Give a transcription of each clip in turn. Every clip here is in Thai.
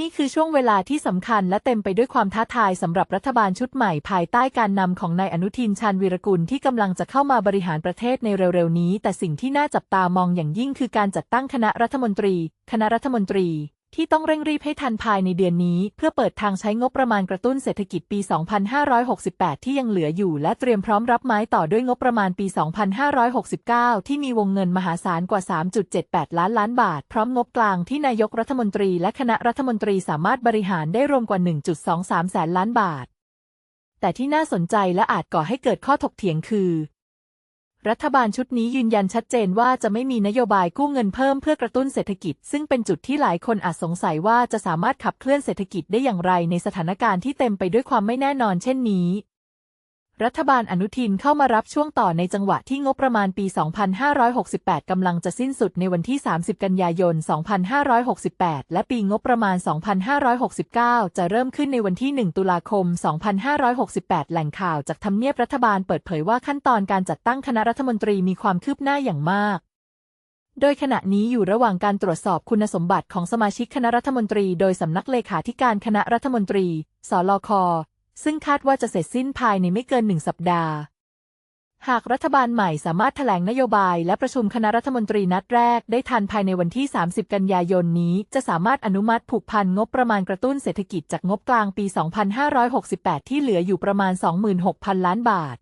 นี่คือช่วงเวลาที่สำคัญและเต็มไปด้วยความท้าทายสำหรับรัฐบาลชุดใหม่ภายใต้การนำของนายอนุทินชาญวีรกุลที่กำลังจะเข้ามาบริหารประเทศในเร็วๆนี้ แต่สิ่งที่น่าจับตามองอย่างยิ่งคือการจัดตั้งคณะรัฐมนตรี คณะรัฐมนตรี ที่ต้องเร่งรีบให้ทันภายในเดือนนี้ เพื่อเปิดทางใช้งบประมาณกระตุ้นเศรษฐกิจปี 2568 ที่ยังเหลืออยู่ และเตรียมพร้อมรับไม้ต่อด้วยงบประมาณปี 2569 ที่มีวงเงินมหาศาลกว่า 3.78 ล้านล้านบาท พร้อมงบกลางที่นายกรัฐมนตรีและคณะรัฐมนตรีสามารถบริหารได้รวมกว่า 1.23 แสนล้านบาท แต่ที่น่าสนใจและอาจก่อให้เกิดข้อถกเถียงคือ รัฐบาลชุดนี้ยืนยันชัดเจนว่าจะไม่มีนโยบายกู้เงินเพิ่มเพื่อกระตุ้นเศรษฐกิจ ซึ่งเป็นจุดที่หลายคนอาจสงสัยว่าจะสามารถขับเคลื่อนเศรษฐกิจได้อย่างไรในสถานการณ์ที่เต็มไปด้วยความไม่แน่นอนเช่นนี้ รัฐบาลอนุทินเข้ามารับช่วงต่อในจังหวะที่งบประมาณปี 2568 กำลังจะสิ้นสุดในวันที่ 30 กันยายน 2568 และปีงบประมาณ 2569 จะเริ่มขึ้นในวันที่ 1 ตุลาคม 2568 แหล่งข่าวจากทำเนียบรัฐบาลเปิดเผยว่าขั้นตอนการจัดตั้งคณะรัฐมนตรีมีความคืบหน้าอย่างมากโดยขณะนี้อยู่ระหว่างการตรวจสอบคุณสมบัติของสมาชิกคณะรัฐมนตรี โดยสำนักเลขาธิการคณะรัฐมนตรี สลค ซึ่งคาดว่าจะเสร็จสิ้นภายในไม่เกินหนึ่งสัปดาห์ หากรัฐบาลใหม่สามารถแถลงนโยบายและประชุมคณะรัฐมนตรีนัดแรกได้ทันภายในวันที่ 30 กันยายนนี้ จะสามารถอนุมัติผูกพันงบประมาณกระตุ้นเศรษฐกิจจากงบกลางปี 2568 ที่เหลืออยู่ประมาณ 26,000 ล้านบาท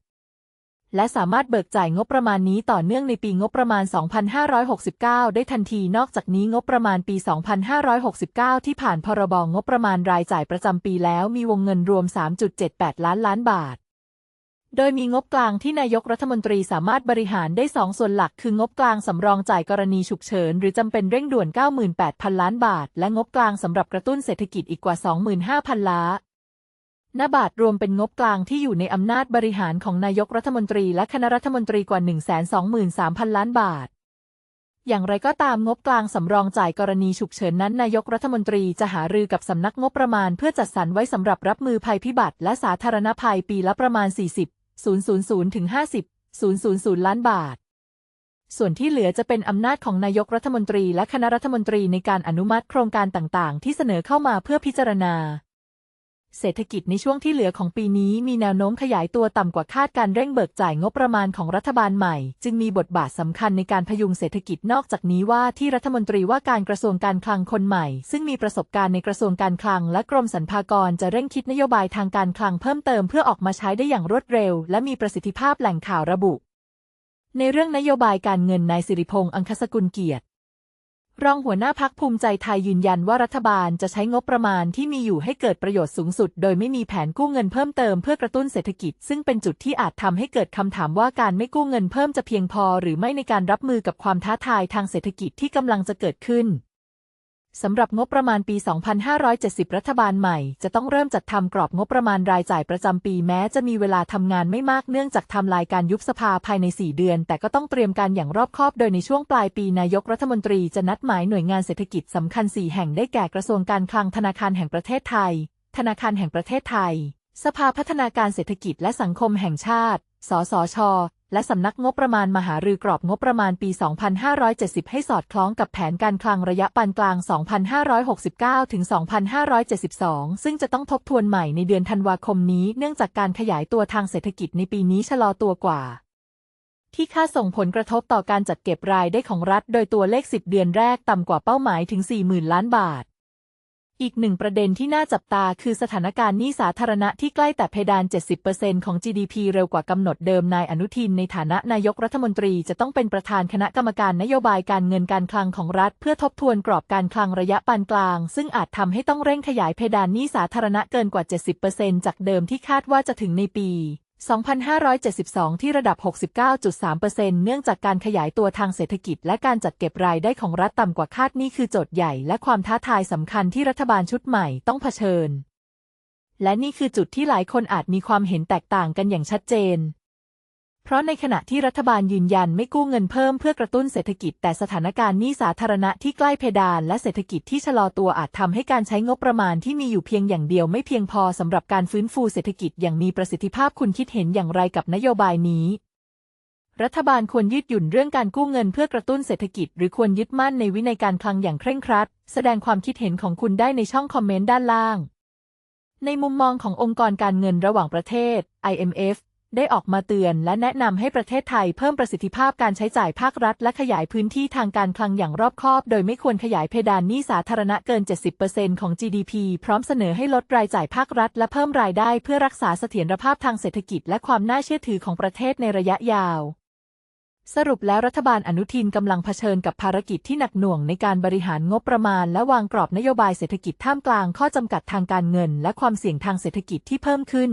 และสามารถเบิกจ่ายงบประมาณนี้ต่อเนื่องในปีงบประมาณ 2569 ได้ทันทีนอกจากนี้งบประมาณปี 2569 ที่ผ่านพรบงบประมาณรายจ่ายประจำปีแล้วมีวงเงินรวม 3.78 ล้านล้านบาท โดยมีงบกลางที่นายกรัฐมนตรีสามารถบริหารได้สองส่วนหลัก คืองบกลางสำรองจ่ายกรณีฉุกเฉิน หรือจำเป็นเร่งด่วน 98,000 ล้านบาท และงบกลางสำหรับกระตุ้นเศรษฐกิจอีกกว่า 25,000 ล้าน นบาทรวมเป็นงบกลางที่อยู่ในอำนาจบริหารของนายกรัฐมนตรีและคณะรัฐมนตรีกว่า 123,000 ล้านบาท อย่างไรก็ตามงบกลางสำรองจ่ายกรณีฉุกเฉินนั้นนายกรัฐมนตรีจะหารือกับสำนักงบประมาณเพื่อจัดสรรไว้สำหรับรับมือภัยพิบัติและสาธารณภัยปีละประมาณ 40 000ถึง50 000 ล้านบาท ส่วนที่เหลือจะเป็นอำนาจของนายกรัฐมนตรีและคณะรัฐมนตรีในการอนุมัติโครงการต่างๆ ที่เสนอเข้ามาเพื่อพิจารณา เศรษฐกิจในช่วงที่เหลือของปีนี้มีแนวโน้มขยายตัวต่ำกว่าคาดการเร่งเบิกจ่ายงบประมาณของรัฐบาลใหม่ จึงมีบทบาทสำคัญในการพยุงเศรษฐกิจนอกจากนี้ว่าที่รัฐมนตรีว่าการกระทรวงการคลังคนใหม่ ซึ่งมีประสบการณ์ในกระทรวงการคลัง และกรมสรรพากรจะเร่งคิดนโยบายทางการคลังเพิ่มเติมเพื่อออกมาใช้ได้อย่างรวดเร็ว และมีประสิทธิภาพแหล่งข่าวระบุ ในเรื่องนโยบายการเงินนายสิริพงษ์อังคสกุลเกียรติ รองหัวหน้าพักภูมิใจไทยยืนยันว่ารัฐบาลจะใช้งบประมาณที่มีอยู่ให้เกิดประโยชน์สูงสุด โดยไม่มีแผนกู้เงินเพิ่มเติมเพื่อกระตุ้นเศรษฐกิจ ซึ่งเป็นจุดที่อาจทำให้เกิดคำถามว่าการไม่กู้เงินเพิ่มจะเพียงพอ หรือไม่ในการรับมือกับความท้าทายทางเศรษฐกิจที่กำลังจะเกิดขึ้น สำหรับงบประมาณปี 2570 รัฐบาลใหม่ จะต้องเริ่มจัดทำกรอบงบประมาณรายจ่ายประจำปีแม้จะมีเวลาทำงานไม่มากเนื่องจากทำลายการยุบสภาภายใน 4 เดือน แต่ก็ต้องเตรียมการอย่างรอบคอบ โดยในช่วงปลายปีนายกรัฐมนตรีจะนัดหมายหน่วยงานเศรษฐกิจสำคัญ 4 แห่งได้แก่กระทรวงการคลังธนาคารแห่งประเทศไทย ธนาคารแห่งประเทศไทย สภาพัฒนาการเศรษฐกิจและสังคมแห่งชาติ สสช และสำนักงบประมาณมหารือกรอบงบประมาณปี 2570 ให้สอดคล้องกับแผนการคลังระยะปานกลาง 2569 ถึง 2572 ซึ่งจะต้องทบทวนใหม่ในเดือนธันวาคมนี้ เนื่องจากการขยายตัวทางเศรษฐกิจในปีนี้ชะลอตัวกว่า ที่ค่าส่งผลกระทบต่อการจัดเก็บรายได้ของรัฐ โดยตัวเลข 10 เดือนแรกต่ำกว่าเป้าหมายถึง 40,000 ล้านบาท อีกหนึ่งประเด็นที่น่าจับตาคือสถานการณ์หนี้สาธารณะที่ใกล้แต่เพดาน 70%ของ GDP เร็วกว่ากำหนดเดิม นายอนุทินในฐานะนายกรัฐมนตรีจะต้องเป็นประธานคณะกรรมการนโยบายการเงินการคลังของรัฐ เพื่อทบทวนกรอบการคลังระยะปานกลาง ซึ่งอาจทำให้ต้องเร่งขยายเพดานหนี้สาธารณะเกินกว่า 70%จากเดิมที่คาดว่าจะถึงในปี 2572 ที่ระดับ 69.3%เนื่องจากการขยายตัวทางเศรษฐกิจ และการจัดเก็บรายได้ของรัฐต่ำกว่าคาดนี่คือโจทย์ใหญ่ และความท้าทายสำคัญที่รัฐบาลชุดใหม่ต้องเผชิญ และนี่คือจุดที่หลายคนอาจมีความเห็นแตกต่างกันอย่างชัดเจน เพราะในขณะที่รัฐบาลยืนยันไม่กู้เงินเพิ่มเพื่อกระตุ้นเศรษฐกิจ แต่สถานการณ์หนี้สาธารณะที่ใกล้เพดานและเศรษฐกิจที่ชะลอตัวอาจทำให้การใช้งบประมาณที่มีอยู่เพียงอย่างเดียวไม่เพียงพอสำหรับการฟื้นฟูเศรษฐกิจอย่างมีประสิทธิภาพคุณคิดเห็นอย่างไรกับนโยบายนี้รัฐบาลควรยืดหยุ่นเรื่องการกู้เงินเพื่อกระตุ้นเศรษฐกิจ หรือควรยึดมั่นในวินัยการคลังอย่างเคร่งครัด แสดงความคิดเห็นของคุณได้ในช่องคอมเมนต์ด้านล่าง ในมุมมองขององค์กรการเงินระหว่างประเทศ IMF ได้ออกมาเตือนและแนะนำให้ประเทศไทยเพิ่มประสิทธิภาพการใช้จ่ายภาครัฐ และขยายพื้นที่ทางการคลังอย่างรอบคอบ โดยไม่ควรขยายเพดานหนี้สาธารณะเกิน 70%ของ GDP พร้อมเสนอให้ลดรายจ่ายภาครัฐ และเพิ่มรายได้เพื่อรักษาเสถียรภาพทางเศรษฐกิจ และความน่าเชื่อถือของประเทศในระยะยาวสรุปแล้วรัฐบาลอนุทินกำลังเผชิญกับภารกิจที่หนักหน่วงในการบริหารงบประมาณ และวางกรอบนโยบายเศรษฐกิจท่ามกลางข้อจำกัดทางการเงิน และความเสี่ยงทางเศรษฐกิจที่เพิ่มขึ้น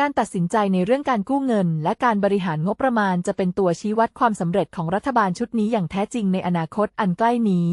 การตัดสินใจในเรื่องการกู้เงิน และการบริหารงบประมาณจะเป็นตัวชี้วัดความสำเร็จของรัฐบาลชุดนี้อย่างแท้จริงในอนาคตอันใกล้นี้